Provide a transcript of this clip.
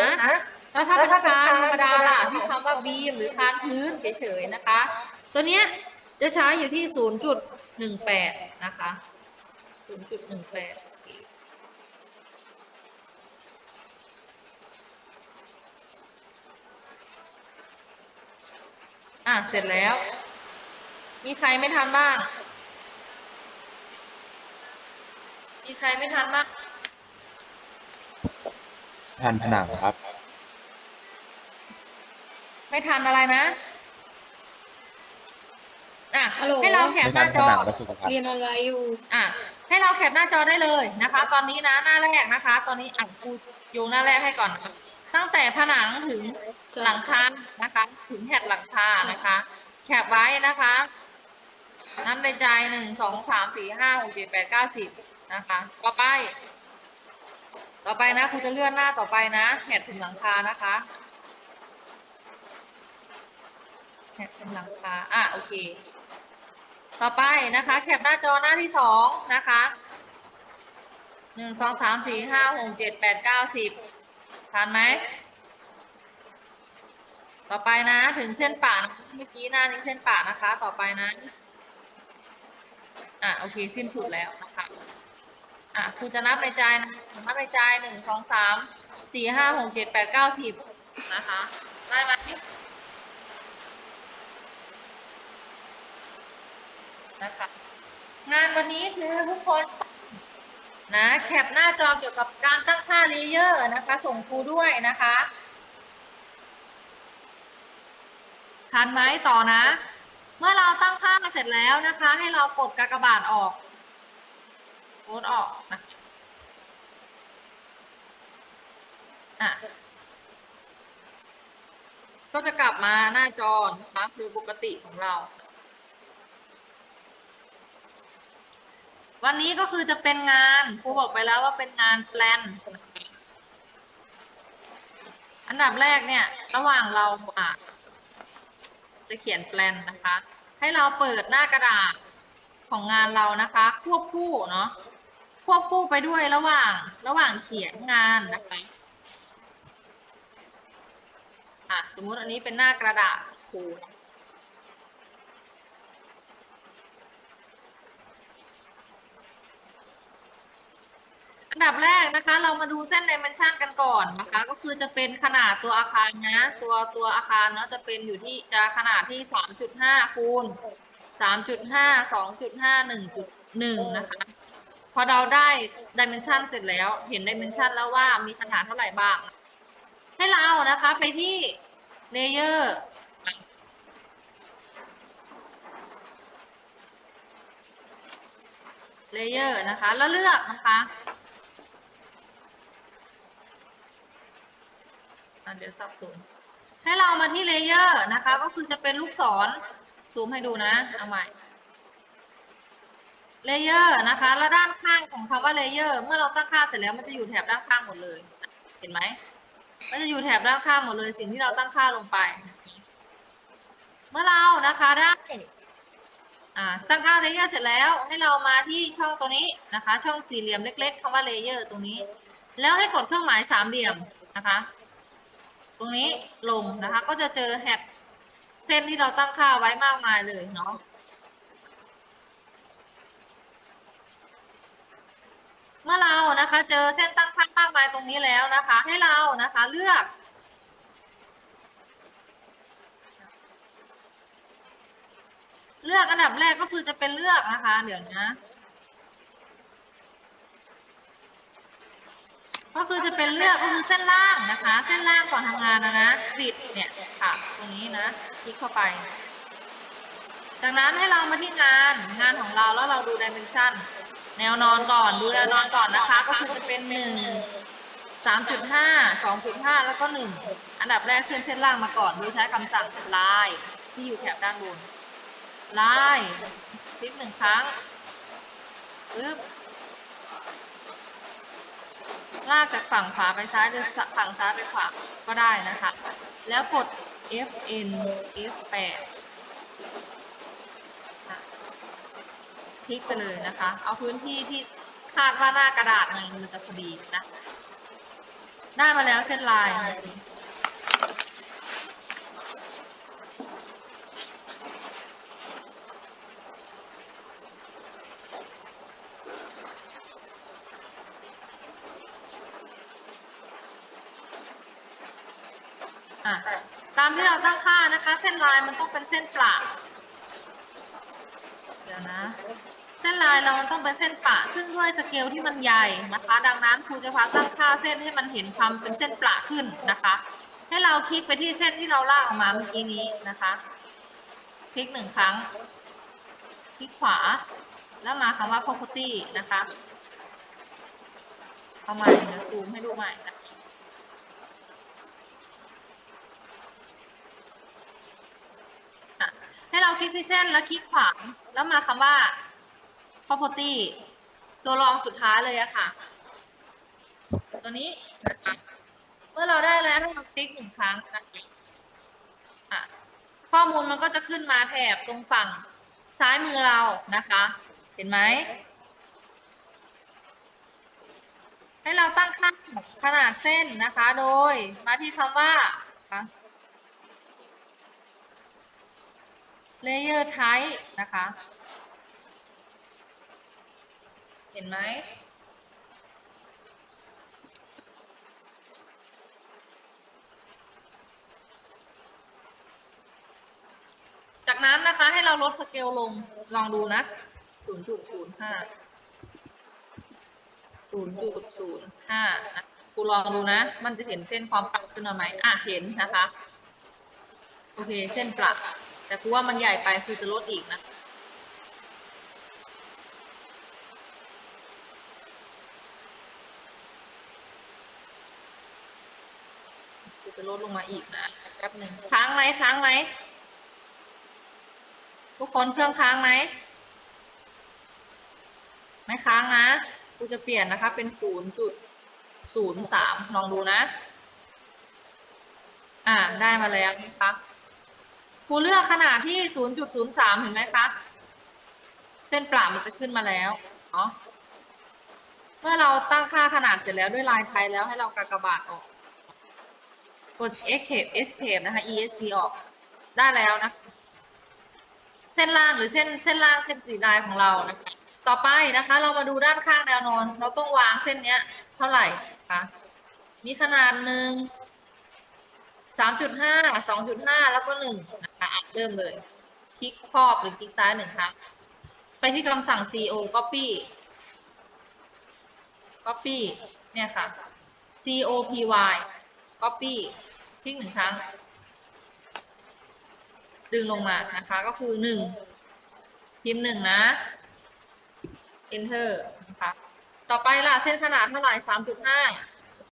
นะ แล้วถ้าเป็นคานธรรมดาล่ะที่คำว่าบีมหรือคานพื้นเฉยๆนะคะ ตัวเนี้ยจะใช้อยู่ที่ 0.18 นะคะ 0.18อะ เสร็จแล้ว มีใครไม่ทันบ้าง มีใครไม่ทันบ้าง แผ่นผนังครับ ไม่ทันอะไรนะอะฮัลโหล ให้เราแคปไม่หทัน้านจอผนังและสุขภัณเรียฑ์นอะไรอยู่ อะให้เราแคปหน้าจอได้เลยนะคะ ตอนนี้นะหน้าแรกนะคะ ตอนนี้อะครูโยงหน้าแรกให้ก่อนนะคะตั้งแต่ผนังถึงจ้ะหลังคานะคะ ถึงแผ่นหลังคานะคะ แคปไว้นะคะนับในใจหนึ่งสองสามสี่ห้าหกเจ็ดแปดเก้าสิบนะคะ ต่อไป ต่อไปนะครูจะเลื่อนหน้าต่อไปนะแผ่นถึงหลังคานะคะแผ่นถึงหลังคาอะโอเค ต่อไปนะคะแคปหน้าจอหน้าที่สองนะคะหนึ่งสองสามสี่ห้าหกเจ็ดแปดเก้าสิบทันไหม ต่อไปนะ ถึงเส้นป่านะเมื่อกี้หน้านี้เส้นป่านะคะ ต่อไปนะ อะโอเค สิ้นสุดแล้วนะ อะครูจะนับในใจนะนับในใจหนึ่งสองสามสี่ห้าหกเจ็ดแปดเก้าสิบนะคะได้ไหมนะคะงานวันนี้คือทุกคนนะแคปหน้าจอเกี่ยวกับการตั้งค่าเลเยอร์นะคะ ส่งครูด้วยนะคะทันไหมต่อนะ เมื่อเราตั้งค่าเสร็จแล้วนะคะ ให้เรากดกากบาทออก กดออกนะอะก็จะกลับมาหน้าจอนะคะคือปกติของเรา วันนี้ก็คือจะเป็นงานครูบอกไปแล้วว่าเป็นงานแปลน อันดับแรกเนี่ย ระหว่างเราอะจะเขียนแปลนนะคะ ให้เราเปิดหน้ากระดาษของงานเรานะคะ ควบคู่เนาะ ควบคู่ไปด้วยระหว่าง ระหว่างเขียนงานนะคะอะสมมุติอันนี้เป็นหน้ากระดาษครูนะอันดับแรกนะคะ เรามาดูเส้น dimension กันก่อนนะคะ ก็คือจะเป็นขนาดตัวอาคารนะ ตัวตัวอาคารเนาะจะเป็นอยู่ที่จะขนาดที่ 3.5 คูณ 3.5 2.5 1.1 นะคะ พอเราได้ dimension เสร็จแล้ว เห็น dimension แล้วว่ามีขนาดเท่าไหร่บ้าง ให้เรานะคะ ไปที่ layer เลเยอร์นะคะ แล้วเลือกนะคะะเดี๋ยวสับสนให้เรามาที่เลเยอร์นะคะ ก็คือจะเป็นลูกศรซูมให้ดูนะ เอาใหม่ เลเยอร์นะคะ แล้วด้านข้างของคำว่าเลเยอร์เมื่อเราตั้งค่าเสร็จแล้วมันจะอยู่แถบด้านข้างหมดเลย เห็นไหมมันจะอยู่แถบด้านข้างหมดเลย สิ่งที่เราตั้งค่าลงไป เมื่อเรานะคะได้ตั้งค่าเลเยอร์เสร็จแล้วให้เรามาที่ช่องตัวนี้นะคะ ช่องสี่เหลี่ยมเล็ก ๆคำว่าเลเยอร์ตรงนี้ แล้วให้กดเครื่องหมายสามเหลี่ยมนะคะ ตรงนี้ลงนะคะ ก็จะเจอแฮชเส้นที่เราตั้งค่าไว้มากมายเลยเนาะ มื่อเรานะคะ เจอเส้นตั้งค่ามากมายตรงนี้แล้วนะคะ ให้เรานะคะเลือก เลือกอันดับแรกก็คือจะเป็นเลือกนะคะ เดี๋ยวนะ ก็คือจะเป็นเลือกก็คือเส้นล่างนะคะ เส้นล่างก่อนทำงานนะนะบิดเนี่ยค่ะ ตรงนี้นะคลิกเข้าไป จากนั้นให้เรามาที่งานงานของเราแล้วเราดูดิเมนชัน แนวนอนก่อนดูแนวนอนก่อนนะคะ ก็คือจะเป็นหนึ่งสามจุดห้าสองจุดห้าแล้วก็หนึ่งอันดับแรกขึ้นเส้นล่างมาก่อนโดยใช้คำสั่งลายที่อยู่แถบด้านบนไล่คลิกหนึ่งครั้งปึ๊บลากจากฝั่งขวาไปซ้ายหรือฝั่งซ้ายไปขวาก็ได้นะคะ แล้วกด Fn F8 อะ คลิกไปเลยนะคะ เอาพื้นที่ที่คาดว่าหน้ากระดาษมันมันจะพอดีนะ ได้มาแล้วเส้นลาย ตามที่เราตั้งค่านะคะ เส้นลายมันต้องเป็นเส้นปละเดี๋ยวนะ เส้นลายเรามันต้องเป็นเส้นปะ ซึ่งด้วยสเกลที่มันใหญ่นะคะ ดังนั้นครูจะพาตั้งค่าเส้นให้มันเห็นความเป็นเส้นปละขึ้นนะคะ ให้เราคลิกไปที่เส้นที่เราลากออกมาเมื่อกี้นี้นะคะ คลิกหนึ่งครั้ง คลิกขวา แล้วมาคำว่า property นะคะเอามาซูมให้ดูใหม่นะอะให้เราคลิกที่เส้นแล้วคลิกขวาแล้วมาคำว่า property ตัวรองสุดท้ายเลยอะค่ะ ตัวนี้นะคะเมื่อเราได้แล้วให้เราคลิกหนึ่งครั้งนะคะข้อมูลมันก็จะขึ้นมาแถบตรงฝั่งซ้ายมือเรานะคะ เห็นไหม ให้เราตั้งค่าขนาดเส้นนะคะ โดยมาที่คำว่า layer type นะคะ เห็นไหมจากนั้นนะคะให้เราลดสเกลลงลองดูนะ 0.05 0.05นะครูลองดูนะ มันจะเห็นเส้นความปรับขึ้นมาไหมอะเห็นนะคะ โอเค เส้นปรับ แต่ครูว่ามันใหญ่ไปครูจะลดอีกนะ จะลดลงมาอีกนะแป๊บหนึ่งค้างไหมค้างไหมทุกคนเครื่องค้างไหมไม่ค้างนะครูจะเปลี่ยนนะคะ เป็นศูนย์จุดศูนย์สามลองดูนะ อ่าได้มาแล้วนะคะครูเลือกขนาดที่ศูนย์จุดศูนย์สามเห็นไหมคะ เส้นปลามันจะขึ้นมาแล้วเนาะเมื่อเราตั้งค่าขนาดเสร็จแล้วด้วยลายไทยแล้วให้เรากากบาทออก ด escape escape นะคะ esc ออกได้แล้วนะ เส้นล่างหรือเส้นเส้นล่างเส้นสีลายของเรานะคะ ต่อไปนะคะ เรามาดูด้านข้างแนวนอน เราต้องวางเส้นเนี้ย เท่าไหร่คะมีขนาดหนึ่งสามจุดห้าสองจุดห้าแล้วก็หนึ่งนะคะอะเริ่มเลย คลิกครอบหรือคลิกซ้ายหนึ่งครั้งไปที่คำสั่ง co copy copy เนี่ยค่ะ copy copy คลิกหนึ่งครั้ง ดึงลงมานะคะ ก็คือหนึ่งพิมพ์หนึ่งนะ enter นะคะ ต่อไปล่ะ เส้นขนาดเท่าไหร่สามจุดห้า